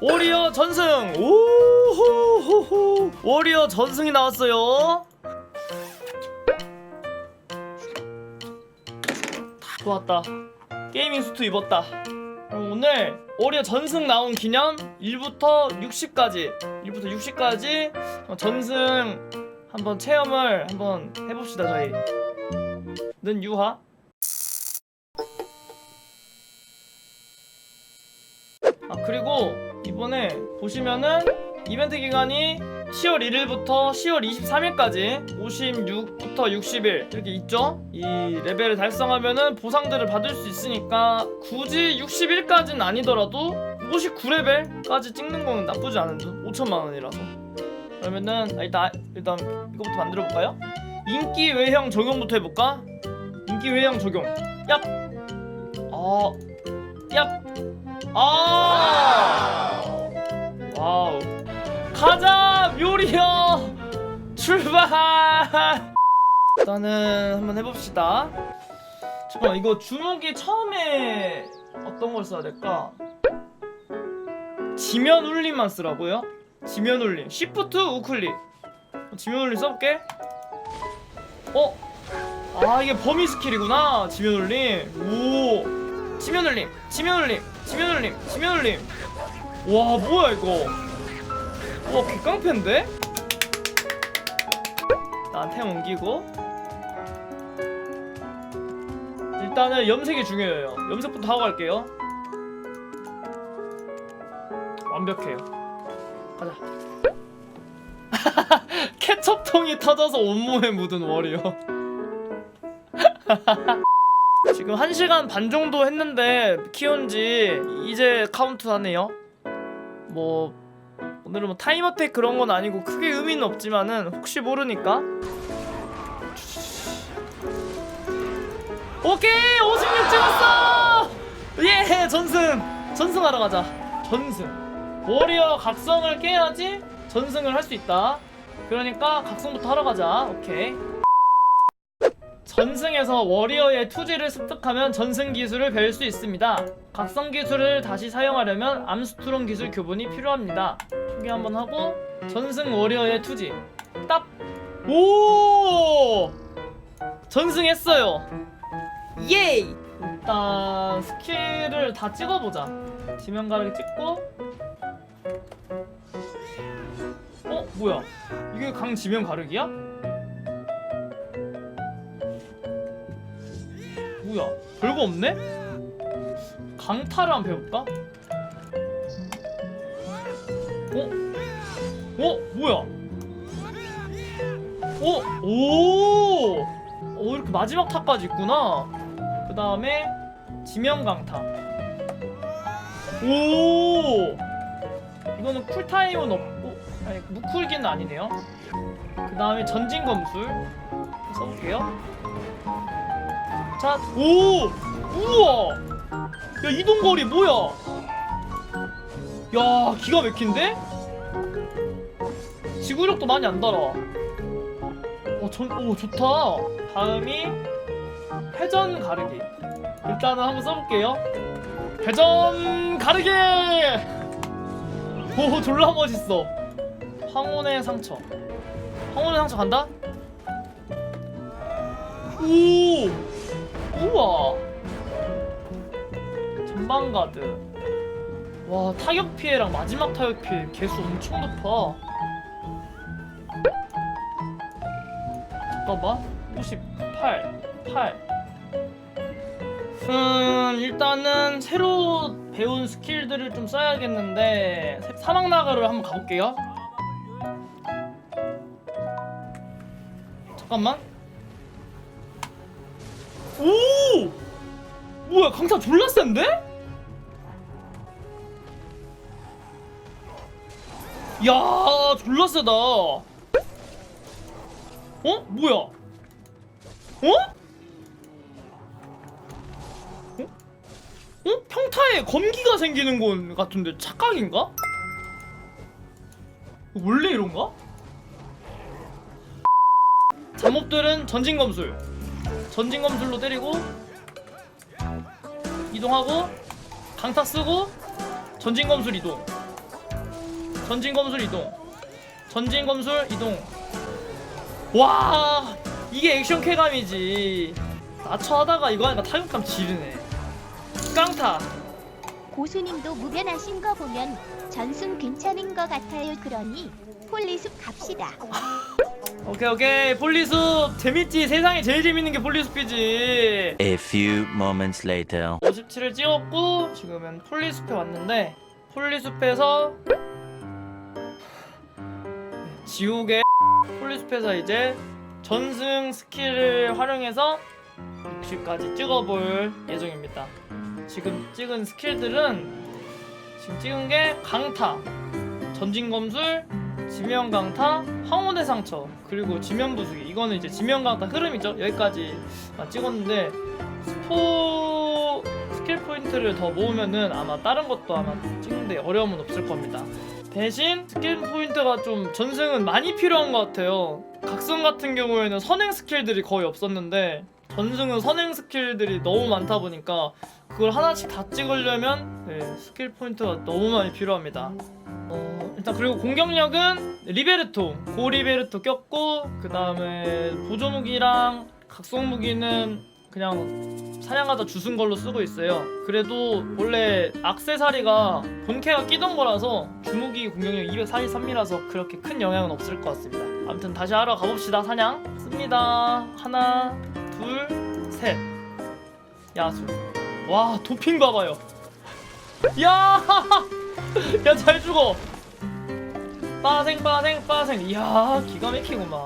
워리어 전승. 오호호호. 워리어 전승이 나왔어요. 좋았다. 게이밍 수트 입었다. 그럼 오늘 워리어 전승 나온 기념 1부터 60까지 1부터 60까지 전승 한번 체험을 한번 해봅시다 저희. 는 유하. 아 그리고 이번에 보시면은 이벤트 기간이 10월 1일부터 10월 23일까지 56부터 61 이렇게 있죠? 이 레벨을 달성하면은 보상들을 받을 수 있으니까 굳이 61까지는 아니더라도 59레벨까지 찍는 거는 나쁘지 않은 듯 5천만 원이라서 그러면은 아, 일단 일단 이거부터 만들어 볼까요? 인기 외형 적용부터 해볼까? 인기 외형 적용 얍! 어... 얍! 아! 와우. 가자 묘리여 출발! 일단은 한번 해봅시다. 잠깐만 이거 주먹이 처음에 어떤 걸 써야 될까? 지면 울림만 쓰라고요? 지면 울림. 시프트 우클릭. 지면 울림 써볼게. 어? 아 이게 범위 스킬이구나. 지면 울림. 오. 지면 울림 지면 울림 지면 울림 지면 울림 와 뭐야 이거? 와 개깡패인데? 나한테 옮기고. 일단은 염색이 중요해요. 염색부터 하고 갈게요. 완벽해요. 가자. 케첩통이 터져서 온몸에 묻은 워리어 지금 1시간 반 정도 했는데 키운지 이제 카운트 하네요 뭐 오늘은 뭐 타임어택 그런 건 아니고 크게 의미는 없지만은 혹시 모르니까. 오케이 56 찍었어! 예 전승! 전승하러 가자. 전승. 워리어 각성을 깨야지 전승을 할 수 있다. 그러니까 각성부터 하러 가자. 오케이 전승에서 워리어의 투지를 습득하면 전승 기술을 배울 수 있습니다. 각성 기술을 다시 사용하려면 암스트롱 기술 교본이 필요합니다. 소개 한번 하고 전승 워리어의 투지 딱! 오! 전승했어요. 예이! 일단 스킬을 다 찍어보자. 지면 가르기 찍고 어? 뭐야? 이게 강 지면 가르기야? 뭐야 별거 없네? 강타를 한번 배울까? 어? 어? 뭐야? 어? 오! 오 이렇게 마지막 타까지 있구나 그 다음에 지면 강타 오! 이거는 쿨타임은 없고 아니 무쿨기는 아니네요 그 다음에 전진 검술 써볼게요 자, 오! 우와! 야, 이동거리 뭐야? 야, 기가 막힌데? 지구력도 많이 안 달아. 어, 전, 오, 좋다. 다음이 회전 가르기. 일단은 한번 써볼게요. 회전 가르기! 오, 졸라 멋있어. 황혼의 상처. 황혼의 상처 간다? 오! 전방 가드 와 타격 피해랑 마지막 타격 피해 개수 엄청 높아. 잠깐만. 58 8 음, 일단은 새로 배운 스킬들을 좀 써야겠는데 사막 나가를 한번 가볼게요. 잠깐만. 오! 뭐야 강타 졸라 센데? 야 졸라 세다 어? 뭐야 어? 어? 어? 평타에 검기가 생기는 건 같은데 착각인가? 원래 이런가? 잠옷들은 전진 검술 전진 검술로 때리고 이동하고 강타 쓰고 전진 검술 이동 전진 검술 이동. 전진 검술 이동. 와 이게 액션 쾌감이지. 낮춰하다가 이거 하니까 타격감 지르네. 깡타. 고수님도 무변하신 거 보면 전승 괜찮은 거 같아요. 그러니 폴리숲 갑시다. 오케이 오케이. 폴리숲. 재밌지? 세상에 제일 재밌는 게 폴리숲이지. A few moments later. 57을 찍었고 지금은 폴리숲에 왔는데 폴리숲에서 지옥의 폴리숲에서 이제 전승 스킬을 활용해서 60까지 찍어볼 예정입니다. 지금 찍은 스킬들은 지금 찍은 게 강타, 전진검술, 지면 강타, 황혼의 상처, 그리고 지면 부수기. 이거는 이제 지면 강타 흐름이죠. 여기까지 찍었는데 스포 스킬 포인트를 더 모으면은 아마 다른 것도 아마 찍는데 어려움은 없을 겁니다. 대신 스킬 포인트가 좀 전승은 많이 필요한 것 같아요. 각성 같은 경우에는 선행 스킬들이 거의 없었는데 전승은 선행 스킬들이 너무 많다 보니까 그걸 하나씩 다 찍으려면 네, 스킬 포인트가 너무 많이 필요합니다. 어, 일단 그리고 공격력은 리베르토 고 리베르토 꼈고 그 다음에 보조 무기랑 각성 무기는 그냥 사냥하다 주순 걸로 쓰고 있어요. 그래도 원래 악세사리가 본캐가 끼던 거라서 주무기 공격력 243이라서 그렇게 큰 영향은 없을 것 같습니다. 아무튼 다시 하러 가봅시다 사냥 씁니다. 하나 둘 셋. 야수. 와 도핑 봐봐요. 야, 야 잘 죽어. 빠생 빠생 빠생. 이야 기가 막히구만.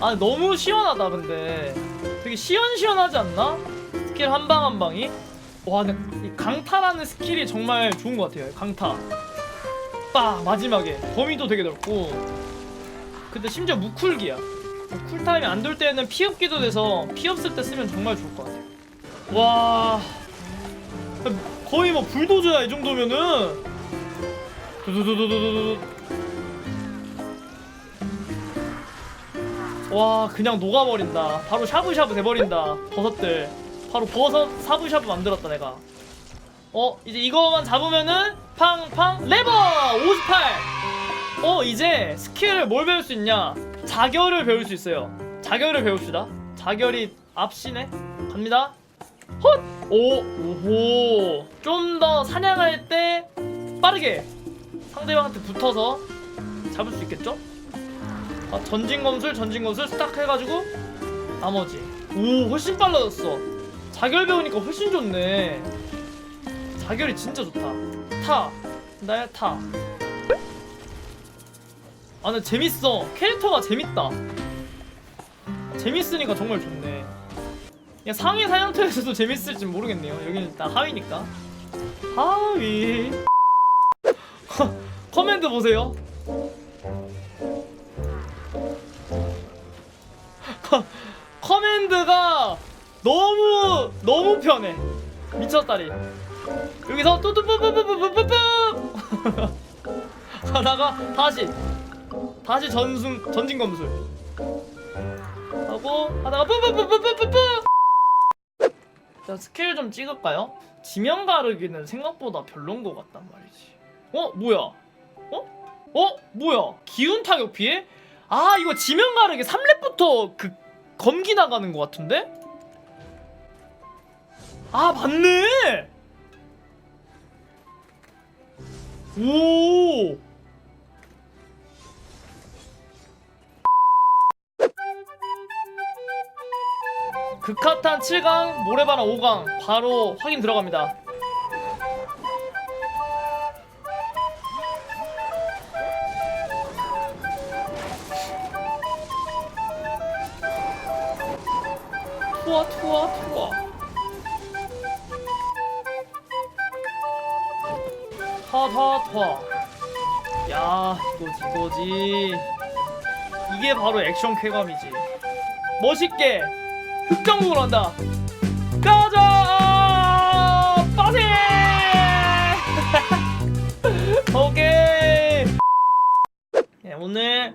아 너무 시원하다 근데 되게 시원시원하지 않나? 스킬 한 방 한 방이? 와 근데 이 강타라는 스킬이 정말 좋은 것 같아요 강타. 빠 마지막에. 범위도 되게 넓고. 근데 심지어 무쿨기야. 쿨타임이 안 돌 때는 피 없기도 돼서 피 없을 때 쓰면 정말 좋을 것 같아요. 와. 거의 뭐 불도저야 이 정도면은. 두두두두두두 와 그냥 녹아버린다. 바로 샤브샤브 돼버린다 버섯들. 바로 버섯 샤브샤브 만들었다 내가. 어 이제 이거만 잡으면은 팡팡 레버! 58 어 이제 스킬을 뭘 배울 수 있냐? 자결을 배울 수 있어요. 자결을 배웁시다. 자결이 앞시네. 갑니다. 헛 오 오호. 좀 더 사냥할 때 빠르게 상대방한테 붙어서 잡을 수 있겠죠? 아, 전진검술 전진검술 스탁 해가지고 나머지 오 훨씬 빨라졌어 자결 배우니까 훨씬 좋네 자결이 진짜 좋다 타 나의 타 아, 근데 재밌어. 캐릭터가 재밌다. 재밌으니까 정말 좋네. 그냥 상위 사냥터에서도 재밌을지 모르겠네요. 여기는 일단 하위니까. 하위. 커맨드 보세요. 커- 커맨드가 너무 너무 편해. 미쳤다리. 여기서 뚜뚜뿌뿌뿌뿌뿌뿌 하다가 다시 다시 전승 전진 검술 하고 하다가 뿌뿌뿌뿌뿌뿌 자 스킬 좀 찍을까요? 지명 가르기는 생각보다 별론 것 같단 말이지 어 뭐야 어? 어 뭐야 기운 타격 피해? 아 이거 지명 가르기 3렙부터 그 검기 나가는 것 같은데? 아 맞네 오 극하탄 7강, 모래바람 5강 바로 확인 들어갑니다. 투아 투아 투아 타타타 야 이거지 이거지 이게 바로 액션 쾌감이지 멋있게 흑정국을 한다. 가자! 빠세! 오케이. 네, 오늘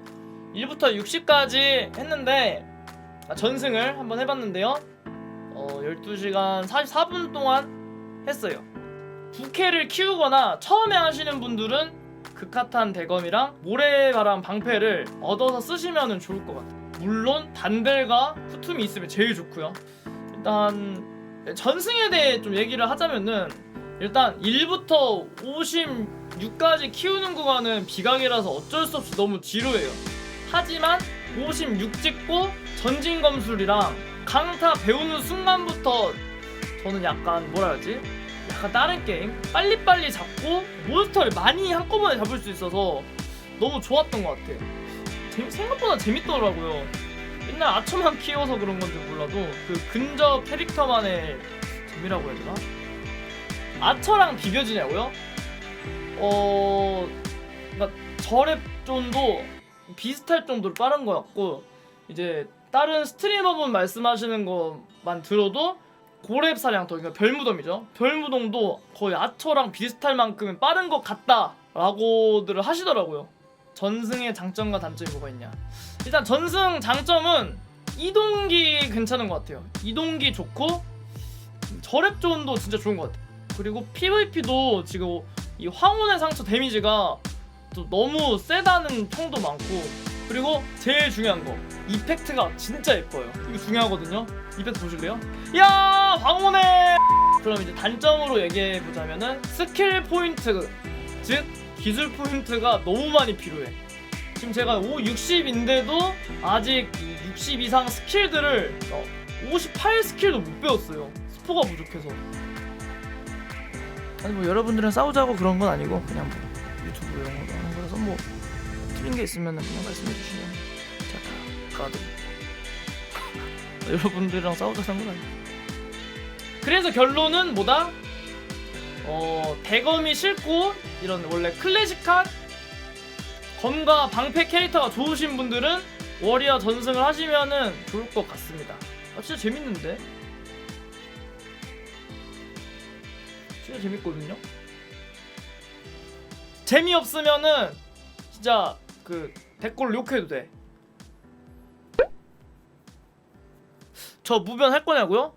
1부터 60까지 했는데 아, 전승을 한번 해봤는데요. 어, 12시간 44분 동안 했어요. 부캐를 키우거나 처음에 하시는 분들은 극핫한 대검이랑 모래바람 방패를 얻어서 쓰시면 좋을 것 같아요. 물론 단벨과 후툼이 있으면 제일 좋고요. 일단 전승에 대해 좀 얘기를 하자면은 일단 1부터 56까지 키우는 구간은 비강이라서 어쩔 수 없이 너무 지루해요. 하지만 56 찍고 전진 검술이랑 강타 배우는 순간부터 저는 약간 뭐라 해야지? 약간 다른 게임 빨리빨리 잡고 몬스터를 많이 한꺼번에 잡을 수 있어서 너무 좋았던 것 같아요. 재미- 생각보다 재밌더라고요. 옛날 아처만 키워서 그런 건지 몰라도 그 근접 캐릭터만의 재미라고 해야 되나? 아처랑 비벼지냐고요? 어, 그러니까 저랩 정도 비슷할 정도로 빠른 것 같고 이제 다른 스트리머분 말씀하시는 것만 들어도 고랩 사냥터 그러니까 별무덤이죠. 별무덤도 거의 아처랑 비슷할 만큼 빠른 것 같다라고들 하시더라고요. 전승의 장점과 단점이 뭐가 있냐? 일단 전승 장점은 이동기 괜찮은 것 같아요. 이동기 좋고 저랩 존도 진짜 좋은 것 같아요. 그리고 PVP도 지금 이 황혼의 상처 데미지가 또 너무 세다는 평도 많고 그리고 제일 중요한 거 이펙트가 진짜 예뻐요. 이거 중요하거든요. 이펙트 보실래요? 야 황혼의 그럼 이제 단점으로 얘기해 보자면은 스킬 포인트 즉 기술 포인트가 너무 많이 필요해. 지금 제가 5, 60인데도 아직 이60 이상 스킬들을 58 스킬도 못 배웠어요. 스포가 부족해서. 아니 뭐 여러분들이랑 싸우자고 그런 건 아니고 그냥 뭐 유튜브 이런 거 하는 거라서 뭐 틀린 게 있으면 그냥 말씀해 주시면 제가 까드 여러분들이랑 싸우자는 건 아니고 그래서 결론은 뭐다? 어 대검이 싫고 이런 원래 클래식한 검과 방패 캐릭터가 좋으신 분들은 워리어 전승을 하시면은 좋을 것 같습니다. 아 진짜 재밌는데? 진짜 재밌거든요. 재미없으면은 진짜 그 댓글로 욕해도 돼. 저 무변 할 거냐고요?